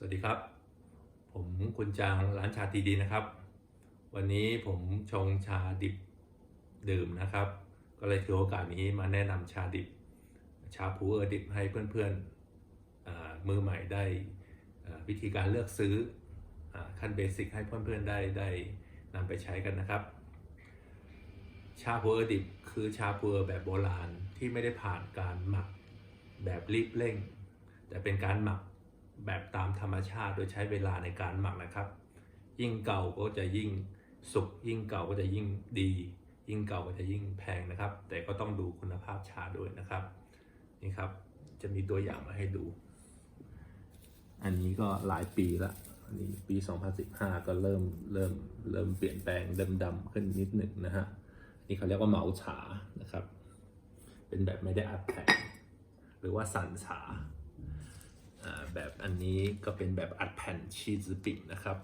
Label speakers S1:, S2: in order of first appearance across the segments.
S1: สวัสดีครับ ผมคุณจางร้านชาตีดีนะครับ วันนี้ผมชงชาดิบดื่มนะครับ ก็เลยถือโอกาสนี้มาแนะนำชาดิบ ชาผูเออดิบให้เพื่อนๆอ่ามือใหม่ได้วิธีการเลือกซื้ออขั้นเบสิกให้เพื่อนๆได้ได้นำไปใช้กันนะครับ ชาพูเออดิบคือชาพูเออแบบโบราณที่ไม่ได้ผ่านการหมักแบบรีบเร่ง แต่เป็นการหมัก แบบตามธรรมชาติโดยใช้เวลาในการหมักนะครับ ยิ่งเก่าก็จะยิ่งสุกยิ่งเก่าก็จะยิ่งดี ยิ่งเก่าก็จะยิ่งแพงนะครับ แต่ก็ต้องดูคุณภาพชาด้วยนะครับนี่ครับจะมีตัวอย่างมาให้ดู อันนี้ก็หลายปีละอันนี้ปี 2015 ก็เริ่มเริ่มเริ่มเปลี่ยนแปลงเริ่มดำขึ้นนิดหนึ่งนะฮะนี่เขาเรียกว่าเหมาฉานะครับ เป็นแบบไม่ได้อัดแข็งหรือว่าสันฉาอ่า แบบอันนี้ก็เป็นแบบอัดแผ่นชีสปิกนะครับ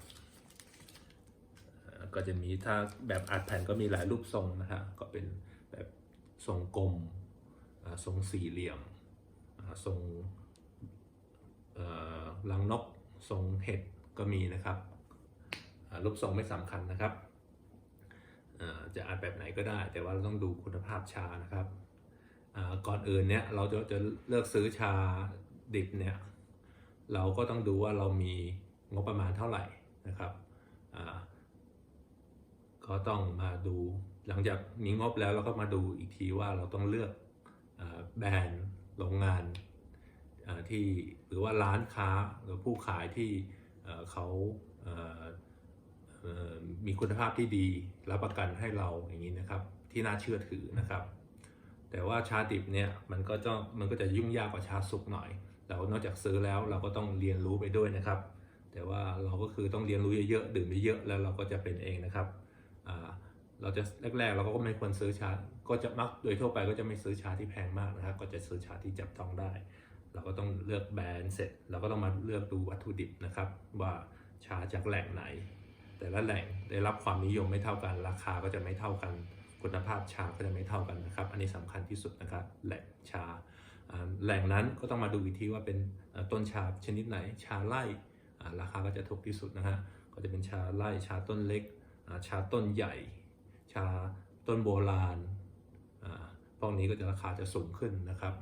S1: ก็จะมีถ้าแบบอัดแผ่นก็มีหลายรูปทรงนะฮะก็เป็นแบบทรงกลมทรงสี่เหลี่ยมทรงลังนกทรงเห็ดก็มีนะครับรูปทรงไม่สำคัญนะครับจะอัดแบบไหนก็ได้ แต่ว่าเราต้องดูคุณภาพชานะครับก่อนอื่นเนี่ยเราจะจะเลือกซื้อชาดิบเนี่ย เราก็ต้องดูว่าเรามีงบประมาณเท่าไหร่นะครับก็ต้องมาดูหลังจากมีงบแล้วเราก็มาดูอีกทีว่าเราต้องเลือกอแบรนด์โรงงานที่หรือว่าร้านค้าหรือผู้ขายที่เขาเอ่อเอ่อมีคุณภาพที่ดีรับประกันให้เราอย่างนี้นะครับ ที่น่าเชื่อถือนะครับ แต่ว่าชาดิบเนี่ยมันก็จะมันก็จะยุ่งยากกว่าชาสุกหน่อย เรานอกจากซื้อแล้วเราก็ต้องเรียนรู้ไปด้วยนะครับ แต่ว่าเราก็คือต้องเรียนรู้เยอะๆดื่มเยอะๆแล้วเราก็จะเป็นเองนะครับเราจะแรกๆ เราก็ไม่ควรซื้อชาก็จะมักโดยทั่วไปก็จะไม่ซื้อชาที่แพงมากนะครับ ก็จะซื้อชาที่จับต้องได้ เราก็ต้องเลือกแบรนด์เสร็จ เราก็ต้องมาเลือกดูวัตถุดิบนะครับ ว่าชาจากแหล่งไหน แต่ละแหล่งได้รับความนิยมไม่เท่ากัน ราคาก็จะไม่เท่ากัน คุณภาพชาก็จะไม่เท่ากันนะครับ อันนี้สำคัญที่สุดนะครับ แหล่งชา แหล่งนั้นก็ต้องมาดูอีกทีว่าเป็นต้นชาชนิดไหน ชาไร่ราคาก็จะถูกที่สุดนะฮะก็จะเป็นชาไร่ชาต้นเล็ก ชาต้นใหญ่ ชาต้นโบราณอ่าพวกนี้ก็จะราคาจะสูงขึ้นนะครับ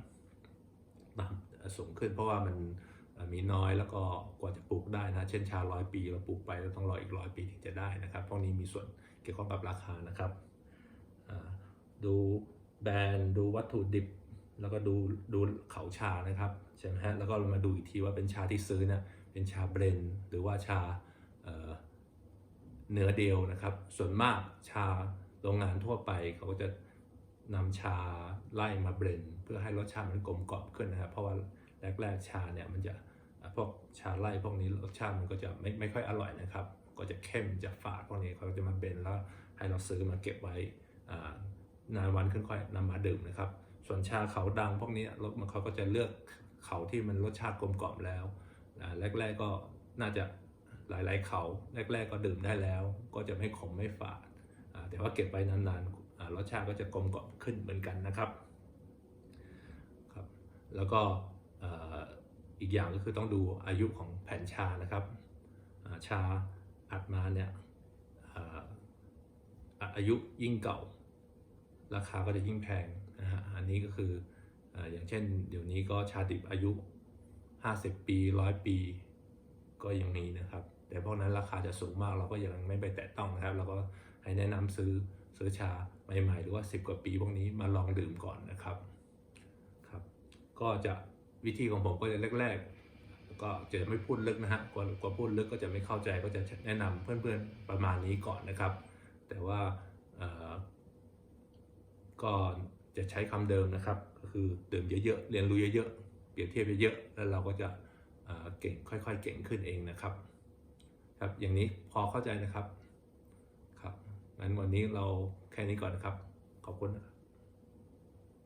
S1: สูงขึ้นเพราะว่ามันมีน้อยแล้วก็กว่าจะปลูกได้นะ เช่นชาร้อยปีเราปลูกไปเราต้องรออีกร้อยปีถึงจะได้นะครับพวกนี้มีส่วนเกี่ยวข้องกับราคานะครับ ดูแบรนด์ดูวัตถุดิบ แล้วก็ดูดูเขาชานะครับใช่ไหมฮะแล้วก็มาดูอีกทีว่าเป็นชาที่ซื้อเนี่ยเป็นชาเบรนหรือว่าชาเเนื้อเดียวนะครับ ส่วนมากชาโรงงานทั่วไปเขาก็จะนำชาไล่มาเบรนเพื่อให้รสชาติมันกลมกล่อมขึ้นนะครับ เพราะว่าแรกๆชาเนี่ยมันจะพวกชาไล่พวกนี้รสชาติมันก็จะไม่ไม่ค่อยอร่อยนะครับ ก็จะเข้มจะฝาดพวกนี้เขาจะมาเบรนแล้วให้เราซื้อมาเก็บไว้นานวันขึ้นค่อยนำมาดื่มนะครับ ส่วนชาเขาดังพวกนี้รสมันเขาก็จะเลือกเขาที่มันรสชาติกลมกล่อมแล้วอ่าแรก ๆก็น่าจะหลาย ๆ เขาแรก ๆ ก็ดื่มได้แล้ว ก็จะไม่ขมไม่ฝาดแต่ว่าเก็บไว้นานๆรสชาติก็จะกลมกล่อมขึ้นเหมือนกันนะครับครับ แล้วก็อีกอย่างก็คือต้องดูอายุของแผ่นชานะครับชาอัดมาเนี่ยอายุยิ่งเก่า ราคาก็จะยิ่งแพง นะฮะอันนี้ก็คืออย่างเช่น เดี๋ยวนี้ก็ชาดิบอายุ 50 ปีร้อยปีก็ยังมีนะครับ แต่พวกนั้นราคาจะสูงมากเราก็ยังไม่ไปแตะต้องนะครับ เราก็ให้แนะนำซื้อซื้อชาใหม่ๆ หรือว่า 10 กว่าปีพวกนี้มาลองดื่มก่อนนะครับครับ ก็จะวิธีของผมก็จะแรกๆ ก็จะไม่พูดลึกนะฮะกว่ากว่าพูดลึกก็จะไม่เข้าใจก็จะแนะนำเพื่อนๆประมาณนี้ก่อนนะครับ แต่ว่าเอ่อก็ จะใช้คำเดิมนะครับ ก็คือดื่มเยอะๆ เรียนรู้เยอะๆ เปรียบเทียบเยอะๆ แล้วเราก็จะเอ่อเก่งค่อยๆ เก่งขึ้นเองนะครับครับ อย่างนี้พอเข้าใจนะครับครับงั้นวันนี้เราแค่นี้ก่อนนะครับ ขอบคุณนะครับ